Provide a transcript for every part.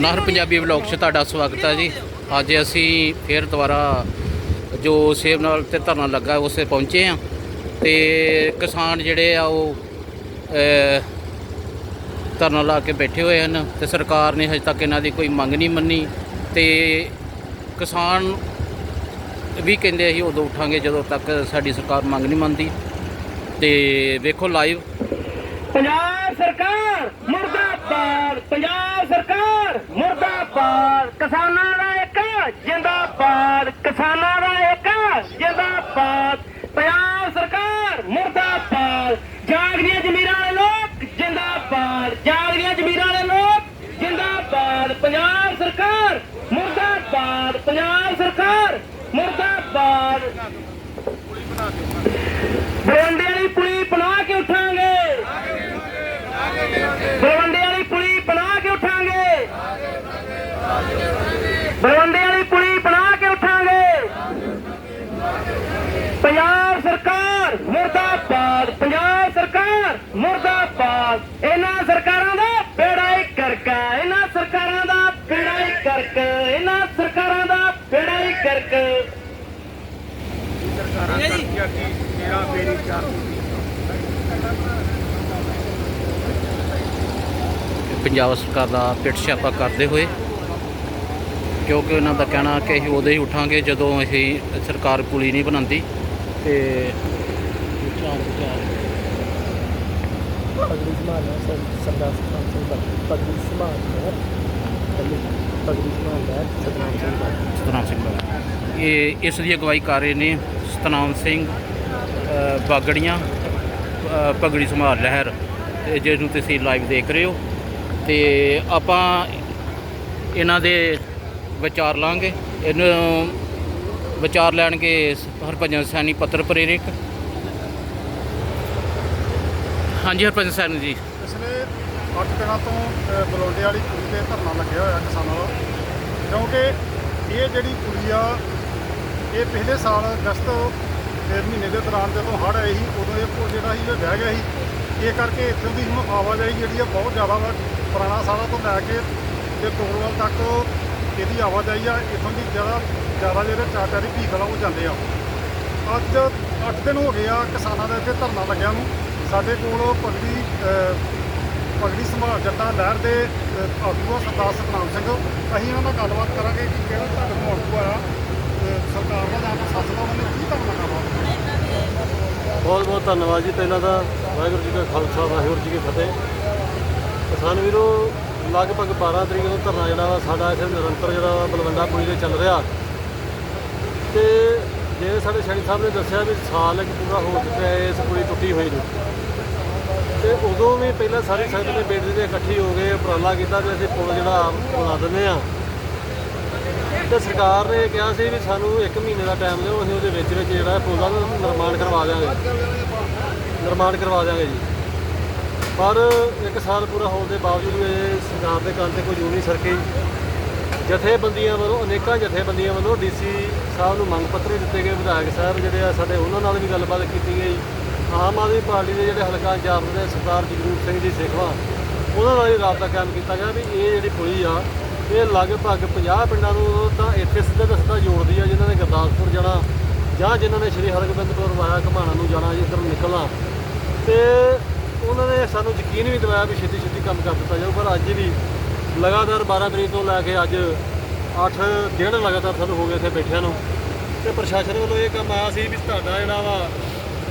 ਨਾਹਰ Punjabi vlog 'ਚ ਤੁਹਾਡਾ ਸਵਾਗਤ ਹੈ ਜੀ। ਅੱਜ ਅਸੀਂ ਫੇਰ ਦੁਬਾਰਾ ਜੋ ਸੇਬ ਨਾਲ ਤੇ ਧਰਨਾ ਲੱਗਾ ਉਸੇ ਪਹੁੰਚੇ ਆ ਤੇ ਕਿਸਾਨ ਜਿਹੜੇ ਆ ਉਹ ਧਰਨਾ ਲਾ ਕੇ ਬੈਠੇ ਹੋਏ ਹਨ ਤੇ ਸਰਕਾਰ ਨੇ ਹਜੇ ਤੱਕ ਇਹਨਾਂ ਦੀ ਕੋਈ ਮੰਗ ਨਹੀਂ ਮੰਨੀ। ਤੇ ਕਿਸਾਨ ਵੀ ਕਹਿੰਦੇ ਅਸੀਂ ਉਦੋਂ ਉਠਾਂਗੇ ਜਦੋਂ ਤੱਕ ਸਾਡੀ ਸਰਕਾਰ ਮੰਗ ਨਹੀਂ ਮੰਨਦੀ। ਤੇ ਵੇਖੋ ਲਾਈਵ ਪੰਜਾਬ ਸਰਕਾਰ ਮੁਰਦਾਬਾਦ ਪੰਜਾਬ ਸਰਕਾਰ ਮੁਰਦਾਬਾਦ। ਕਿਸਾਨਾਂ ਦਾ ਇੱਕ ਜਿੰਦਾਬਾਦ। ਕਿਸਾਨਾਂ ਦਾ ਇੱਕ ਜਿੰਦਾਬਾਦ ਪੰਜਾਬ ਸਰਕਾਰ ਮੁਰਦਾਬਾਦ ਜਾਗਦੀਆਂ ਜ਼ਮੀਰਾਂ ਵਾਲੇ ਲੋਕ ਜਿੰਦਾਬਾਦ ਜਾਗਦੀਆਂ ਜ਼ਮੀਰਾਂ ਵਾਲੇ ਲੋਕ ਜਿੰਦਾਬਾਦ ਪੰਜਾਬ ਸਰਕਾਰ ਮੁਰਦਾਬਾਦ ਪੰਜਾਬ ਸਰਕਾਰ ਮੁਰਦਾਬਾਦ ਬਰਵੰਡੇ ਵਾਲੀ ਪੁਲੀ ਬਣਾ ਕੇ ਉਠਾਂਗੇ ਬਰਵੰਡੇ ਵਾਲੀ ਪੁਲੀ ਬਣਾ ਕੇ ਉਠਾਂਗੇ ਬਰਵੰਡੇ ਵਾਲੀ ਪੁਲੀ ਬਣਾ ਕੇ ਉਠਾਂਗੇ ਪੰਜਾਬ ਸਰਕਾਰ ਮੁਰਦਾਬਾਦ, ਪੰਜਾਬ ਸਰਕਾਰ ਮੁਰਦਾਬਾਦ। ਇਹਨਾਂ ਸਰਕਾਰਾਂ ਦਾ ਬੇੜਾ ਹੀ ਕਰਕਾ ਇਹਨਾਂ ਸਰਕਾਰਾਂ ਦਾ ਬੇੜਾ ਹੀ ਕਰਕ ਇਹਨਾਂ ਸਰਕਾਰਾਂ ਦਾ ਬੇੜਾ ਹੀ ਕਰਕ ਪੰਜਾਬ ਸਰਕਾਰ ਦਾ ਪਿੱਟ ਛਾਪਾ ਕਰਦੇ ਹੋਏ ਕਿਉਂਕਿ ਉਹਨਾਂ ਦਾ ਕਹਿਣਾ ਕਿ ਅਸੀਂ ਉਦੋਂ ਹੀ ਉਠਾਂਗੇ ਜਦੋਂ ਅਸੀਂ ਸਰਕਾਰ ਪੁਲੀ ਨਹੀਂ ਬਣਾਉਂਦੀ। ਤੇ ਪਗੜੀ ਸਰਦਾਰ ਸਤਨਾਮ ਸਿੰਘ ਪਗੜੀ ਸਤਨਾਮ ਸਿੰਘ ਬੱਟ। ਸਤਨਾਮ ਸਿੰਘ ਬਾਗ ਇਹ ਇਸ ਦੀ ਅਗਵਾਈ ਕਰ ਰਹੇ ਨੇ ਸਤਨਾਮ ਸਿੰਘ ਬਾਗੜੀਆਂ ਪਗੜੀ ਸੰਭਾਲ ਲਹਿਰ। ਤੇ ਜਿਹਨੂੰ ਤੁਸੀਂ ਲਾਈਵ ਦੇਖ ਰਹੇ ਹੋ। ਤੇ ਆਪਾਂ ਇਹਨਾਂ ਦੇ ਵਿਚਾਰ ਲਾਂਗੇ। ਇਹਨੂੰ ਵਿਚਾਰ ਲੈਣਗੇ ਹਰਭਜਨ ਸੈਣੀ ਪੱਤਰ ਪ੍ਰੇਰਕ। ਹਾਂਜੀ ਹਰਭਜਨ ਸੈਣੀ ਜੀ। ਪਿਛਲੇ 8 ਦਿਨਾਂ ਤੋਂ ਅ, ਵਾਲੀ ਕੁੜੀ ਤੇ ਧਰਨਾ ਲੱਗਿਆ ਹੋਇਆ ਕਿਸਾਨਾਂ ਦਾ ਕਿਉਂਕਿ ਇਹ ਜਿਹੜੀ ਕੁੜੀ ਆ ਇਹ ਪਿਛਲੇ ਸਾਲ ਅਗਸਤ ਦੇ ਮਹੀਨੇ ਦੇ ਦੌਰਾਨ ਜਦੋਂ ਹੜ੍ਹ ਆਏ ਸੀ ਉਦੋਂ ਇਹ ਪੁਲ ਜਿਹੜਾ ਸੀ ਇਹ ਬਹਿ ਗਿਆ ਸੀ। ਇਹ ਕਰਕੇ ਇੱਥੋਂ ਦੀ ਹੁਣ ਆਵਾਜਾਈ ਜਿਹੜੀ ਆ ਬਹੁਤ ਜ਼ਿਆਦਾ ਵਾ। ਪੁਰਾਣਾ ਸਾਲਾ ਤੋਂ ਲੈ ਕੇ ਤੇ ਤੋੜਵਾਲ ਤੱਕ ਇਹਦੀ ਆਵਾਜਾਈ ਆ, ਇੱਥੋਂ ਦੀ ਜ਼ਿਆਦਾ ਜ਼ਿਆਦਾ ਜਿਹੜੇ ਚਾਚਾਰੀ ਵਹੀਕਲ ਆ, ਉਹ ਜਾਂਦੇ ਆ। ਅੱਜ 8 ਦਿਨ ਹੋ ਗਏ ਆ ਕਿਸਾਨਾਂ ਦਾ ਇੱਥੇ ਧਰਨਾ ਲੱਗਿਆ ਨੂੰ। ਸਾਡੇ ਕੋਲ ਪਗੜੀ ਪਗੜੀ ਸੰਭਾਲ ਜੱਟਾ ਲਹਿਰ ਦੇ ਆਗੂ ਸਰਦਾਰ ਸਤਨਾਮ ਸਿੰਘ। ਅਸੀਂ ਉਹਨਾਂ ਨਾਲ ਗੱਲਬਾਤ ਕਰਾਂਗੇ ਕਿ ਕਿਹੜਾ ਧਰਮ ਆਗੂ ਆ। ਸਰਕਾਰ ਦਾ ਜਾਂ ਪ੍ਰਸ਼ਾਸਨ ਦਾ, ਉਹਨੇ ਕੀ ਧਰਨਾ ਕਰਵਾ ਬਹੁਤ ਬਹੁਤ ਧੰਨਵਾਦ ਜੀ। ਪਹਿਲਾਂ ਦਾ ਵਾਹਿਗੁਰੂ ਜੀ ਦਾ ਖਾਲਸਾ, ਵਾਹਿਗੁਰੂ ਜੀ ਕੀ ਫਤਿਹ। ਕਿਸਾਨ ਵੀਰੋ ਲਗਭਗ 12 ਤਰੀਕ ਨੂੰ ਧਰਨਾ ਜਿਹੜਾ ਵਾ ਸਾਡਾ ਇੱਥੇ ਨਿਰੰਤਰ ਜਿਹੜਾ ਵਾ ਬਲਵੰਡਾ ਪੁਲੀ ਤੇ ਚੱਲ ਰਿਹਾ। ਤੇ ਜੇ ਸਾਡੇ ਸ਼ੈਣੀ ਸਾਹਿਬ ਨੇ ਦੱਸਿਆ ਵੀ ਸਾਲ ਇੱਕ ਪੂਰਾ ਹੋ ਚੁੱਕਿਆ ਹੈ, ਇਸ ਪੁਲੀ ਟੁੱਟੀ ਹੋਈ ਨੂੰ। ਤੇ ਉਦੋਂ ਵੀ ਪਹਿਲਾਂ ਸਾਰੀ ਸੰਗਤ ਨੇ ਬੇਟੇ ਦੇ ਇਕੱਠੀ ਹੋ ਗਏ, ਉਪਰਾਲਾ ਕੀਤਾ ਵੀ ਅਸੀਂ ਪੁਲ ਜਿਹੜਾ ਬਣਾ ਦਿੰਦੇ ਆ ਤੇ ਸਰਕਾਰ ਨੇ ਕਿਹਾ ਸੀ ਵੀ ਸਾਨੂੰ 1 ਮਹੀਨੇ ਦਾ ਟਾਈਮ ਦਿਓ, ਅਸੀਂ ਉਹਦੇ ਵਿੱਚ ਵਿੱਚ ਜਿਹੜਾ ਪੁਲ ਦਾ ਨਿਰਮਾਣ ਕਰਵਾ ਦਿਆਂਗੇ। ਨਿਰਮਾਣ ਕਰਵਾ ਦਿਆਂਗੇ ਜੀ। ਪਰ ਇੱਕ ਸਾਲ ਪੂਰਾ ਹੋਣ ਦੇ ਬਾਵਜੂਦ ਇਹ ਸਰਕਾਰ ਦੇ ਕੰਨ ਤੇ ਕੋਈ ਜੂ ਨਹੀਂ ਸਰਕੀ। ਜਥੇਬੰਦੀਆਂ ਵੱਲੋਂ, ਅਨੇਕਾਂ ਜਥੇਬੰਦੀਆਂ ਵੱਲੋਂ ਡੀਸੀ ਸਾਹਿਬ ਨੂੰ ਮੰਗ ਪੱਤਰ ਦਿੱਤੇ ਗਏ। ਵਿਧਾਇਕ ਸਾਹਿਬ ਜਿਹੜੇ ਆ, ਸਾਡੇ ਉਹਨਾਂ ਨਾਲ ਵੀ ਗੱਲਬਾਤ ਕੀਤੀ ਗਈ। ਆਮ ਆਦਮੀ ਪਾਰਟੀ ਦੇ ਜਿਹੜੇ ਹਲਕਾ ਇੰਚਾਰਜ ਨੇ ਸਰਦਾਰ ਜਗਰੂਪ ਸਿੰਘ ਜੀ ਸੇਖਵਾ, ਉਹਨਾਂ ਨਾਲ ਵੀ ਰਾਬਤਾ ਕਾਇਮ ਕੀਤਾ ਗਿਆ ਵੀ ਇਹ ਜਿਹੜੀ ਪੁਲੀ ਆ, ਇਹ ਲਗਭਗ 50 ਪਿੰਡਾਂ ਨੂੰ ਤਾਂ ਇੱਥੇ ਸਿੱਧਾ ਦਾ ਸਿੱਧਾ ਜੋੜਦੀ ਆ, ਜਿਨ੍ਹਾਂ ਨੇ ਗੁਰਦਾਸਪੁਰ ਜਾਣਾ ਜਾਂ ਜਿਨ੍ਹਾਂ ਨੇ ਸ਼੍ਰੀ ਹਰਗੋਬਿੰਦਪੁਰ ਵਾਇਆ ਘਮਾਣਾ ਨੂੰ ਜਾਣਾ, ਜਿੱਧਰ ਨੂੰ ਨਿਕਲਣਾ। ਤੇ ਉਹਨਾਂ ਨੇ ਸਾਨੂੰ ਯਕੀਨ ਵੀ ਦਿਵਾਇਆ ਵੀ ਛੇਤੀ ਛੇਤੀ ਕੰਮ ਕਰ ਦਿੱਤਾ ਜਾਊ, ਪਰ ਅੱਜ ਵੀ ਲਗਾਤਾਰ 12 ਤਰੀਕ ਤੋਂ ਲੈ ਕੇ ਅੱਜ 8 ਦਿਨ ਲਗਾਤਾਰ ਸਾਨੂੰ ਹੋ ਗਏ ਇੱਥੇ ਬੈਠਿਆਂ ਨੂੰ। ਤੇ ਪ੍ਰਸ਼ਾਸਨ ਵੱਲੋਂ ਇਹ ਕੰਮ ਆਇਆ ਸੀ ਵੀ ਤੁਹਾਡਾ ਜਿਹੜਾ ਵਾ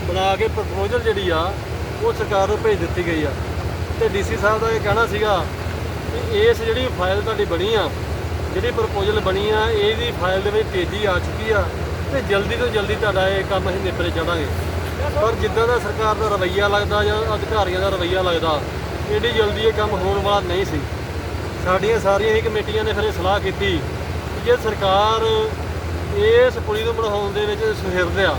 ਬਣਾ ਕੇ ਪ੍ਰਪੋਜ਼ਲ ਜਿਹੜੀ ਆ, ਉਹ ਸਰਕਾਰ ਨੂੰ ਭੇਜ ਦਿੱਤੀ ਗਈ ਆ। ਤੇ ਡੀਸੀ ਸਾਹਿਬ ਦਾ ਇਹ ਕਹਿਣਾ ਸੀਗਾ ਕਿ ਇਸ ਜਿਹੜੀ ਫਾਈਲ ਤੁਹਾਡੀ ਬਣੀ ਆ, ਜਿਹੜੀ ਪ੍ਰਪੋਜ਼ਲ ਬਣੀ ਆ, ਇਹਦੀ ਫਾਈਲ ਦੇ ਵਿੱਚ ਤੇਜ਼ੀ ਆ ਚੁੱਕੀ ਆ ਤੇ ਜਲਦੀ ਤੋਂ ਜਲਦੀ ਤੁਹਾਡਾ ਇਹ ਕੰਮ ਅਸੀਂ ਨਿਪਰੇ ਚੜਾਂਗੇ ਪਰ ਜਿੱਦਾਂ ਦਾ ਸਰਕਾਰ ਦਾ ਰਵੱਈਆ ਲੱਗਦਾ ਜਾਂ ਅਧਿਕਾਰੀਆਂ ਦਾ ਰਵੱਈਆ ਲੱਗਦਾ, ਏਡੀ ਜਲਦੀ ਇਹ ਕੰਮ ਹੋਣ ਵਾਲਾ ਨਹੀਂ ਸੀ ਸਾਡੀਆਂ ਸਾਰੀਆਂ ਹੀ ਕਮੇਟੀਆਂ ਨੇ ਫਿਰ ਇਹ ਸਲਾਹ ਕੀਤੀ ਕਿ ਜੇ ਸਰਕਾਰ ਇਸ ਪੁਲੀ ਨੂੰ ਬਣਾਉਣ ਦੇ ਵਿੱਚ ਸੁਹਿਰਦ ਆ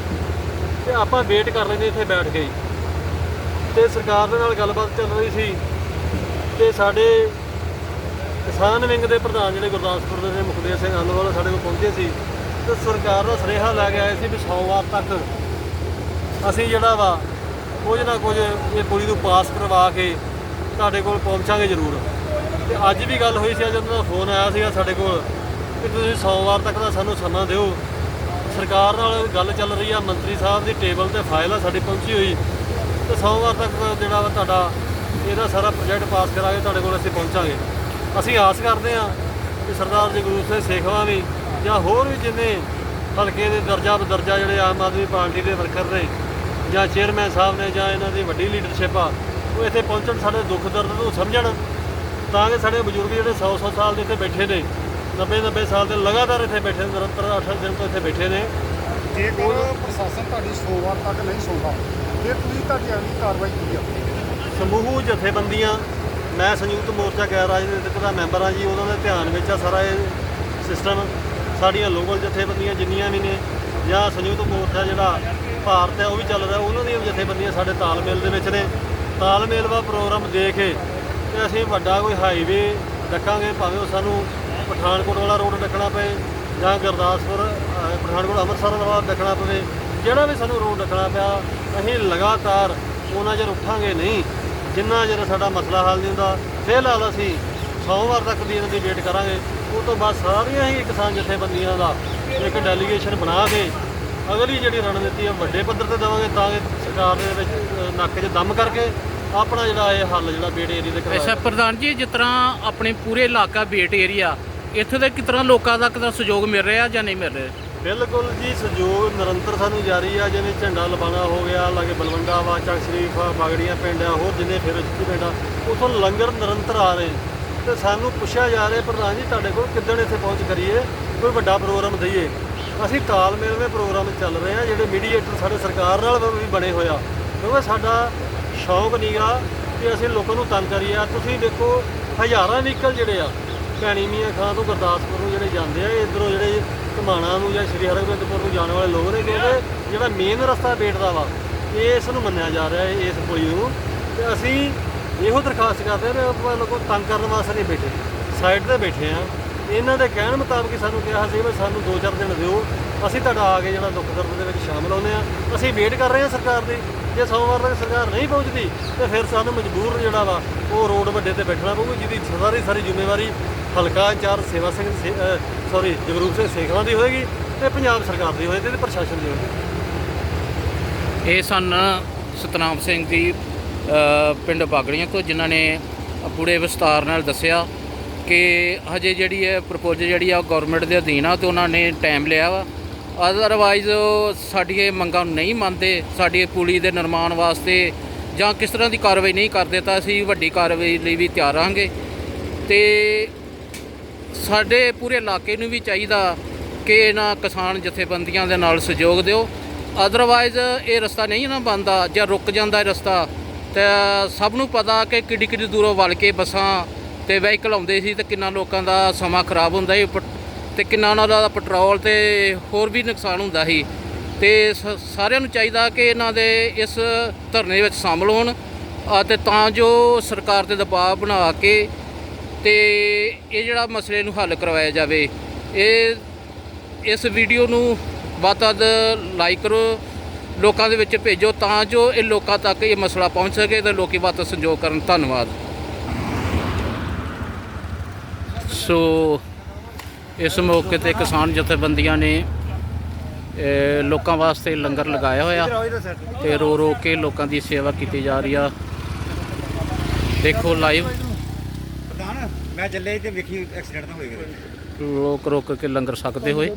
ਤੇ ਆਪਾਂ ਵੇਟ ਕਰ ਲੈਂਦੇ ਇੱਥੇ ਬੈਠ ਕੇ ਹੀ। ਤੇ ਸਰਕਾਰ ਦੇ ਨਾਲ ਗੱਲਬਾਤ ਚੱਲ ਰਹੀ ਸੀ ਤੇ ਸਾਡੇ ਕਿਸਾਨ ਵਿੰਗ ਦੇ ਪ੍ਰਧਾਨ ਜਿਹੜੇ ਗੁਰਦਾਸਪੁਰ ਦੇ ਨੇ, ਮੁਖਦੇਵ ਸਿੰਘ ਆਨੰਦਵਾਲ ਸਾਡੇ ਕੋਲ ਪਹੁੰਚੇ ਸੀ ਤੇ ਸਰਕਾਰ ਦਾ ਸੁਨੇਹਾ ਲੈ ਕੇ ਆਏ ਸੀ ਵੀ ਸੋਮਵਾਰ ਤੱਕ ਅਸੀਂ ਜਿਹੜਾ ਵਾ, ਕੁਝ ਨਾ ਕੁਝ ਇਹ ਕੁੜੀ ਨੂੰ ਪਾਸ ਕਰਵਾ ਕੇ ਤੁਹਾਡੇ ਕੋਲ ਪਹੁੰਚਾਂਗੇ ਜ਼ਰੂਰ। ਤੇ ਅੱਜ ਵੀ ਗੱਲ ਹੋਈ ਸੀ, ਅੱਜ ਉਹਨਾਂ ਦਾ ਫੋਨ ਆਇਆ ਸੀਗਾ ਸਾਡੇ ਕੋਲ, ਕਿ ਤੁਸੀਂ ਸੋਮਵਾਰ ਤੱਕ ਦਾ ਸਾਨੂੰ ਸਮਾਂ ਦਿਓ। ਸਰਕਾਰ ਨਾਲ ਗੱਲ ਚੱਲ ਰਹੀ ਆ, ਮੰਤਰੀ ਸਾਹਿਬ ਦੀ ਟੇਬਲ ਤੇ ਫਾਈਲ ਆ ਸਾਡੀ ਪਹੁੰਚੀ ਹੋਈ। ਤੇ ਸੋਮਵਾਰ ਤੱਕ ਜਿਹੜਾ ਵਾ ਤੁਹਾਡਾ ਇਹਦਾ ਸਾਰਾ ਪ੍ਰੋਜੈਕਟ ਪਾਸ ਕਰਾ ਕੇ ਤੁਹਾਡੇ ਕੋਲ ਅਸੀਂ ਪਹੁੰਚਾਂਗੇ। ਅਸੀਂ ਆਸ ਕਰਦੇ ਹਾਂ ਕਿ ਸਰਦਾਰ ਜਗਰੂਪ ਸਿੰਘ ਸੇਖਵਾਂ ਵੀ, ਜਾਂ ਹੋਰ ਵੀ ਜਿੰਨੇ ਹਲਕੇ ਦੇ ਦਰਜਾ ਬਦਰਜਾ ਜਿਹੜੇ ਆਮ ਆਦਮੀ ਪਾਰਟੀ ਦੇ ਵਰਕਰ ਨੇ ਜਾਂ ਚੇਅਰਮੈਨ ਸਾਹਿਬ ਨੇ ਜਾਂ ਇਹਨਾਂ ਦੀ ਵੱਡੀ ਲੀਡਰਸ਼ਿਪ ਆ ਉਹ ਇੱਥੇ ਪਹੁੰਚਣ ਸਾਡੇ ਦੁੱਖ ਦਰਦ ਨੂੰ ਸਮਝਣ। ਤਾਂ ਕਿ ਸਾਡੇ ਬਜ਼ੁਰਗ ਜਿਹੜੇ 100 100 ਸਾਲ ਦੇ ਇੱਥੇ ਬੈਠੇ ਨੇ 90 90 ਸਾਲ ਦੇ ਲਗਾਤਾਰ ਇੱਥੇ ਬੈਠੇ ਨੇ ਨਿਰੰਤਰ 8 ਦਿਨ ਤੋਂ ਇੱਥੇ ਬੈਠੇ ਨੇ। ਜੇਕਰ ਪ੍ਰਸ਼ਾਸਨ ਤੁਹਾਡੀ ਸੋਮਵਾਰ ਤੱਕ ਨਹੀਂ ਸੌਂਦਾ ਫਿਰ ਤੁਸੀਂ ਤੁਹਾਡੀ ਅਗਲੀ ਕਾਰਵਾਈ ਕੀ ਆ? ਸਮੂਹ ਜਥੇਬੰਦੀਆਂ ਮੈਂ ਸੰਯੁਕਤ ਮੋਰਚਾ ਗੈਰ ਰਾਜਨੀਤਿਕ ਦਾ ਮੈਂਬਰ ਹਾਂ ਜੀ ਉਹਨਾਂ ਦੇ ਧਿਆਨ ਵਿੱਚ ਆ ਸਾਰਾ ਇਹ ਸਿਸਟਮ ਸਾਡੀਆਂ ਲੋਕਲ ਜਥੇਬੰਦੀਆਂ ਜਿੰਨੀਆਂ ਵੀ ਨੇ ਜਾਂ ਸੰਯੁਕਤ ਮੋਰਚਾ ਜਿਹੜਾ ਭਾਰਤ ਹੈ, ਉਹ ਵੀ ਚੱਲ ਰਿਹਾ। ਉਹਨਾਂ ਦੀਆਂ ਵੀ ਜਥੇਬੰਦੀਆਂ ਸਾਡੇ ਤਾਲਮੇਲ ਦੇ ਵਿੱਚ ਨੇ। ਤਾਲਮੇਲ ਦਾ ਪ੍ਰੋਗਰਾਮ ਦੇ ਕੇ ਤੇ ਅਸੀਂ ਵੱਡਾ ਕੋਈ ਹਾਈਵੇ ਡੱਕਾਂਗੇ ਭਾਵੇਂ ਉਹ ਸਾਨੂੰ ਪਠਾਨਕੋਟ ਵਾਲਾ ਰੋਡ ਡੱਕਣਾ ਪਏ ਜਾਂ ਗੁਰਦਾਸਪੁਰ ਪਠਾਨਕੋਟ ਅੰਮ੍ਰਿਤਸਰ ਵਾਲਾ ਡੱਕਣਾ ਪਵੇ, ਜਿਹੜਾ ਵੀ ਸਾਨੂੰ ਰੋਡ ਡੱਕਣਾ ਪਿਆ, ਅਸੀਂ ਲਗਾਤਾਰ ਉਹਨਾਂ ਚਿਰ ਉੱਠਾਂਗੇ ਨਹੀਂ। ਜਿੰਨਾ ਚਿਰ ਸਾਡਾ ਮਸਲਾ ਹੱਲ ਨਹੀਂ ਹੁੰਦਾ, ਫਿਲਹਾਲ ਅਸੀਂ ਸੋਮਵਾਰ ਤੱਕ ਦੀ ਇਹਨਾਂ ਦੀ ਵੇਟ ਕਰਾਂਗੇ। ਉਹ ਤੋਂ ਬਾਅਦ ਸਾਰੀਆਂ ਹੀ ਕਿਸਾਨ ਜਥੇਬੰਦੀਆਂ ਦਾ ਇੱਕ ਡੈਲੀਗੇਸ਼ਨ ਬਣਾ ਕੇ ਅਗਲੀ ਜਿਹੜੀ ਰਣਨੀਤੀ ਹੈ ਵੱਡੇ ਪੱਧਰ ਤੇ ਦੇਵਾਂਗੇ ਤਾਂ ਕਿ ਸਰਕਾਰ ਦੇ ਵਿੱਚ ਨੱਕ 'ਚ ਦਮ ਕਰਕੇ ਆਪਣਾ ਜਿਹੜਾ ਇਹ ਹੱਲ ਜਿਹੜਾ ਬੇੜੇ ਏਰੀਆ ਦੇ ਅੱਛਾ ਕਰਵਾਇਆ ਪ੍ਰਧਾਨ ਜੀ ਜਿਸ ਤਰ੍ਹਾਂ ਆਪਣੇ ਪੂਰੇ ਇਲਾਕਾ ਬੇਟ ਏਰੀਆ ਇੱਥੇ ਦੇ ਕਿਸ ਤਰ੍ਹਾਂ ਲੋਕਾਂ ਦਾ ਕਿਸ ਸਹਿਯੋਗ ਮਿਲ ਰਿਹਾ ਜਾਂ ਨਹੀਂ ਮਿਲ ਰਿਹਾ? ਬਿਲਕੁਲ ਜੀ ਸਹਿਯੋਗ ਨਿਰੰਤਰ ਸਾਨੂੰ ਜਾਰੀ ਆ ਜਿਵੇਂ ਝੰਡਾ ਲਬਾਣਾ ਹੋ ਗਿਆ ਲਾਗੇ ਬਲਵੰਡਾ ਵਾ ਚੱਕ ਸ਼ਰੀਫ ਆ ਬਾਗੜੀਆਂ ਪਿੰਡ ਆ ਹੋਰ ਜਿੰਨੇ ਫਿਰ ਚੁੱਕੀ ਪਿੰਡ ਆ ਉਥੋਂ ਲੰਗਰ ਨਿਰੰਤਰ ਆ ਰਹੇ। ਤੇ ਸਾਨੂੰ ਪੁੱਛਿਆ ਜਾ ਰਿਹਾ ਪ੍ਰਧਾਨ ਜੀ ਤੁਹਾਡੇ ਕੋਲ ਕਿੱਦਣ ਇੱਥੇ ਪਹੁੰਚ ਕਰੀਏ? ਕੋਈ ਵੱਡਾ ਪ੍ਰੋਗਰਾਮ ਦਈਏ। ਅਸੀਂ ਤਾਲਮੇਲ ਵਿੱਚ ਪ੍ਰੋਗਰਾਮ ਚੱਲ ਰਹੇ ਆ ਜਿਹੜੇ ਮੀਡੀਏਟਰ ਸਾਡੇ ਸਰਕਾਰ ਨਾਲ ਵੀ ਬਣੇ ਹੋਇਆ ਕਿਉਂਕਿ ਸਾਡਾ ਸ਼ੌਂਕ ਨੀਗਾ ਕਿ ਅਸੀਂ ਲੋਕਾਂ ਨੂੰ ਤੰਗ ਕਰੀਏ। ਤੁਸੀਂ ਦੇਖੋ, ਹਜ਼ਾਰਾਂ ਵਹੀਕਲ ਜਿਹੜੇ ਆ, ਭੈਣੀ ਮੀਆਂ ਖਾਂ ਤੋਂ ਗੁਰਦਾਸਪੁਰ ਨੂੰ ਜਿਹੜੇ ਜਾਂਦੇ ਆ, ਇਧਰੋਂ ਜਿਹੜੇ ਘਮਾਣਾ ਨੂੰ ਜਾਂ ਸ਼੍ਰੀ ਹਰਿਗੋਬਿੰਦਪੁਰ ਨੂੰ ਜਾਣ ਵਾਲੇ ਲੋਕ ਨੇ, ਕਿਉਂਕਿ ਜਿਹੜਾ ਮੇਨ ਰਸਤਾ ਬੇਟਦਾ ਵਾ ਇਸ ਨੂੰ ਮੰਨਿਆ ਜਾ ਰਿਹਾ ਹੈ, ਇਸ ਪੁਲੀ ਨੂੰ। ਤੇ ਅਸੀਂ ਇਹੋ ਦਰਖਾਸਤ ਕਰਦੇ ਹਾਂ ਕਿ ਆਪਾਂ ਲੋਕੋ ਤੰਗ ਕਰਨ ਵਾਸਤੇ ਨਹੀਂ ਬੈਠੇ। ਸਾਈਡ ਤੇ ਬੈਠੇ ਆ ਇਹਨਾਂ ਦੇ ਕਹਿਣ ਮੁਤਾਬਕ ਸਾਨੂੰ ਕਿਹਾ ਸੀ ਵੀ ਸਾਨੂੰ 2-4 ਦਿਨ ਦਿਓ। ਅਸੀਂ ਤੁਹਾਡਾ ਆ ਕੇ ਜਿਹੜਾ ਦੁੱਖ ਦਰਦ ਦੇ ਵਿੱਚ ਸ਼ਾਮਲ ਆਉਂਦੇ ਆ ਅਸੀਂ ਵੇਟ ਕਰ ਰਹੇ ਹਾਂ ਸਰਕਾਰ ਦੀ। ਜੇ ਸੋਮਵਾਰ ਤੱਕ ਸਰਕਾਰ ਨਹੀਂ ਪਹੁੰਚਦੀ, ਤੇ ਫਿਰ ਸਾਨੂੰ ਮਜਬੂਰ ਜਿਹੜਾ ਵਾ, ਉਹ ਰੋਡ ਵੱਡੇ ਤੇ ਬੈਠਣਾ ਪਊਗਾ, ਜਿਹਦੀ ਸਾਰੀ ਸਾਰੀ ਜ਼ਿੰਮੇਵਾਰੀ ਹਲਕਾ ਇੰਚਾਰਜ ਸੇਵਾ ਸਿੰਘ ਸੌਰੀ ਜਗਰੂਪ ਸਿੰਘ ਸੇਖਵਾਂ ਦੀ ਹੋਏਗੀ ਤੇ ਪੰਜਾਬ ਸਰਕਾਰ ਦੀ ਹੋਏਗੀ ਤੇ ਪ੍ਰਸ਼ਾਸਨ ਦੀ ਹੋਏਗੀ। ਇਹ ਸਨ ਸਤਨਾਮ ਸਿੰਘ ਦੀ ਪਿੰਡ ਬਾਗੜੀਆਂ ਤੋਂ, ਜਿਨ੍ਹਾਂ ਨੇ ਪੂਰੇ ਵਿਸਤਾਰ ਨਾਲ ਦੱਸਿਆ। ਕਿ ਹਜੇ ਜਿਹੜੀ ਹੈ ਪ੍ਰਪੋਜ਼ਲ ਜਿਹੜੀ ਆ ਗਵਰਨਮੈਂਟ ਦੇ ਅਧੀਨ ਆ ਤੇ ਉਹਨਾਂ ਨੇ ਟਾਈਮ ਲਿਆ ਵਾ। ਅਦਰਵਾਈਜ਼ ਸਾਡੀਆਂ ਮੰਗਾਂ ਨੂੰ ਨਹੀਂ ਮੰਨਦੇ, ਸਾਡੀ ਪੁਲੀ ਦੇ ਨਿਰਮਾਣ ਵਾਸਤੇ ਜਾਂ ਕਿਸ ਤਰ੍ਹਾਂ ਦੀ ਕਾਰਵਾਈ ਨਹੀਂ ਕਰਦੇ ਤਾਂ ਅਸੀਂ ਵੱਡੀ ਕਾਰਵਾਈ ਲਈ ਵੀ ਤਿਆਰ ਰਹਾਂਗੇ। ਤੇ ਸਾਡੇ ਪੂਰੇ ਇਲਾਕੇ ਨੂੰ ਵੀ ਚਾਹੀਦਾ ਕਿ ਇਹਨਾਂ ਕਿਸਾਨ ਜਥੇਬੰਦੀਆਂ ਦੇ ਨਾਲ ਸਹਿਯੋਗ ਦਿਓ। ਅਦਰਵਾਈਜ਼ ਇਹ ਰਸਤਾ ਨਹੀਂ ਨਾ ਬਣਦਾ ਜਾਂ ਰੁਕ ਜਾਂਦਾ ਇਹ ਰਸਤਾ। ਤਾਂ ਸਭ ਨੂੰ ਪਤਾ ਕਿ ਕਿੱਡੀ ਕਿੱਡੀ ਦੂਰੋਂ ਵਲ ਕੇ ਬੱਸਾਂ ਤੇ ਵਹੀਕਲ ਆਉਂਦੇ ਸੀ ਤੇ ਕਿੰਨਾ ਲੋਕਾਂ ਦਾ ਸਮਾਂ ਖਰਾਬ ਹੁੰਦਾ ਸੀ ਪ- ਤੇ ਕਿੰਨਾ ਉਹਨਾਂ ਦਾ ਪੈਟਰੋਲ ਤੇ ਹੋਰ ਵੀ ਨੁਕਸਾਨ ਹੁੰਦਾ ਸੀ। ਤੇ ਸ- ਸਾਰਿਆਂ ਨੂੰ ਚਾਹੀਦਾ ਕਿ ਇਹਨਾਂ ਦੇ ਇਸ ਧਰਨੇ ਵਿੱਚ ਸ਼ਾਮਲ ਹੋਣ ਅਤੇ ਤਾਂ ਜੋ ਸਰਕਾਰ ਤੇ ਦਬਾਅ ਬਣਾ ਕੇ ਤੇ ਇਹ ਜਿਹੜਾ ਮਸਲੇ ਨੂੰ ਹੱਲ ਕਰਵਾਇਆ ਜਾਵੇ। ਇਹ, ਇਸ ਵੀਡੀਓ ਨੂੰ ਵੱਧ ਤੋਂ ਵੱਧ ਲਾਈਕ ਕਰੋ, ਲੋਕਾਂ ਦੇ ਵਿੱਚ ਭੇਜੋ ਤਾਂ ਜੋ ਇਹ ਲੋਕਾਂ ਤੱਕ ਇਹ ਮਸਲਾ ਪਹੁੰਚ ਸਕੇ ਤੇ ਲੋਕੀ ਵੱਧ ਤੋਂ ਸੰਯੋਗ ਕਰਨ। ਧੰਨਵਾਦ। ਸੋ ਇਸ ਮੌਕੇ ਤੇ ਕਿਸਾਨ ਜਥੇਬੰਦੀਆਂ ਨੇ ਲੋਕਾਂ ਵਾਸਤੇ ਲੰਗਰ ਲਗਾਇਆ ਹੋਇਆ ਤੇ ਰੋ ਰੋ ਕੇ ਲੋਕਾਂ ਦੀ ਸੇਵਾ ਕੀਤੀ ਜਾ ਰਹੀ ਆ। ਦੇਖੋ ਲਾਈਵ। ਪ੍ਰਧਾਨ ਮੈਂ ਚੱਲੇ ਤੇ ਵੇਖੀ ਐਕਸੀਡੈਂਟ ਤਾਂ ਹੋਏਗਾ ਰੋਕ ਰੋਕ ਕੇ ਲੰਗਰ ਛਕਦੇ ਹੋਏ।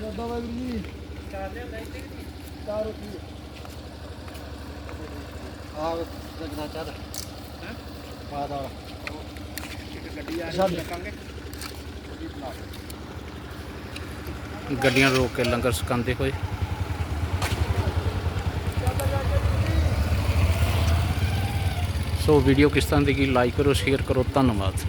ਵਾਹਿਗੁਰੂ ਜੀ। ਆਓ ਦਾਲ ਆ। ਲੱਗਣਾ ਚਾਹਦਾ ਪਾ ਦਾ ਗੱਡੀਆਂ ਰੋਕ ਕੇ ਲੰਗਰ ਛਕਾਉਂਦੇ ਹੋਏ। ਸੋ ਵੀਡੀਓ ਕਿਸ ਤਰ੍ਹਾਂ ਦੀ ਕੀ ਲਾਈਕ ਕਰੋ ਸ਼ੇਅਰ ਕਰੋ ਧੰਨਵਾਦ।